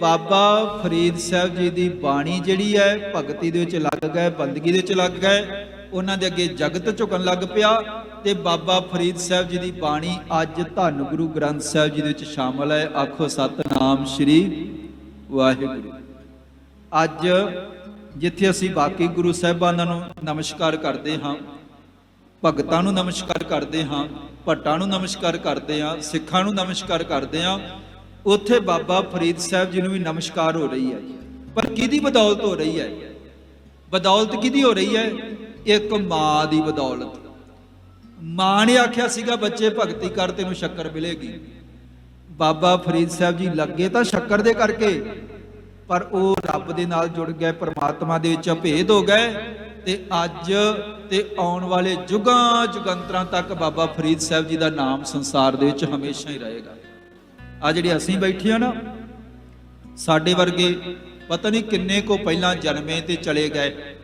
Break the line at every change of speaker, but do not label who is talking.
ਬਾਬਾ ਫਰੀਦ ਸਾਹਿਬ ਜੀ ਦੀ ਬਾਣੀ ਜਿਹੜੀ ਹੈ, ਭਗਤੀ ਦੇ ਵਿੱਚ ਲੱਗ ਗਏ, ਬੰਦਗੀ ਦੇ ਵਿੱਚ ਲੱਗ ਗਏ। ਉਹਨਾਂ ਦੇ ਅੱਗੇ ਜਗਤ ਝੁਕਣ ਲੱਗ ਪਿਆ ਤੇ ਬਾਬਾ ਫਰੀਦ ਸਾਹਿਬ ਜੀ ਦੀ ਬਾਣੀ ਅੱਜ ਧੰਨ ਗੁਰੂ ਗ੍ਰੰਥ ਸਾਹਿਬ ਜੀ ਦੇ ਵਿੱਚ ਸ਼ਾਮਲ ਹੈ। ਆਖੋ, ਸਤਨਾਮ ਸ੍ਰੀ ਵਾਹਿਗੁਰੂ। ਅੱਜ ਜਿੱਥੇ ਅਸੀਂ ਬਾਕੀ ਗੁਰੂ ਸਾਹਿਬਾਨਾਂ ਨੂੰ ਨਮਸਕਾਰ ਕਰਦੇ ਹਾਂ, ਭਗਤਾਂ ਨੂੰ ਨਮਸਕਾਰ ਕਰਦੇ ਹਾਂ, ਭੱਟਾਂ ਨੂੰ ਨਮਸਕਾਰ ਕਰਦੇ ਹਾਂ, ਸਿੱਖਾਂ ਨੂੰ ਨਮਸਕਾਰ ਕਰਦੇ ਹਾਂ ਉੱਥੇ ਬਾਬਾ ਫਰੀਦ ਸਾਹਿਬ ਜੀ ਨੂੰ ਵੀ ਨਮਸਕਾਰ ਹੋ ਰਹੀ ਹੈ। ਪਰ ਕਿਹਦੀ ਬਦੌਲਤ ਹੋ ਰਹੀ ਹੈ? ਬਦੌਲਤ ਕਿਹਦੀ ਹੋ ਰਹੀ ਹੈ? ਇੱਕ ਮਾਂ ਦੀ ਬਦੌਲਤ। ਮਾਂ ਨੇ ਆਖਿਆ ਸੀਗਾ, ਬੱਚੇ ਭਗਤੀ ਕਰ, ਤੈਨੂੰ ਸ਼ੱਕਰ ਮਿਲੇਗੀ। ਬਾਬਾ ਫਰੀਦ ਸਾਹਿਬ ਜੀ ਲੱਗੇ ਤਾਂ ਸ਼ੱਕਰ ਦੇ ਕਰਕੇ, ਪਰ ਉਹ ਰੱਬ ਦੇ ਨਾਲ ਜੁੜ ਗਏ, ਪਰਮਾਤਮਾ ਦੇ ਵਿੱਚ ਅਭੇਦ ਹੋ ਗਏ ਤੇ ਅੱਜ ਤੇ ਆਉਣ ਵਾਲੇ ਜੁਗਾਂ ਜੁਗੰਤਰਾਂ ਤੱਕ ਬਾਬਾ ਫਰੀਦ ਸਾਹਿਬ ਜੀ ਦਾ ਨਾਮ ਸੰਸਾਰ ਦੇ ਵਿੱਚ ਹਮੇਸ਼ਾ ਹੀ ਰਹੇਗਾ। ਆ ਜਿਹੜੇ ਅਸੀਂ ਬੈਠੇ ਆ ਨਾ, ਸਾਡੇ ਵਰਗੇ ਪਤਾ ਨਹੀਂ ਕਿੰਨੇ ਕੋ ਪਹਿਲਾਂ ਜਨਮੇ ਤੇ ਚਲੇ ਗਏ।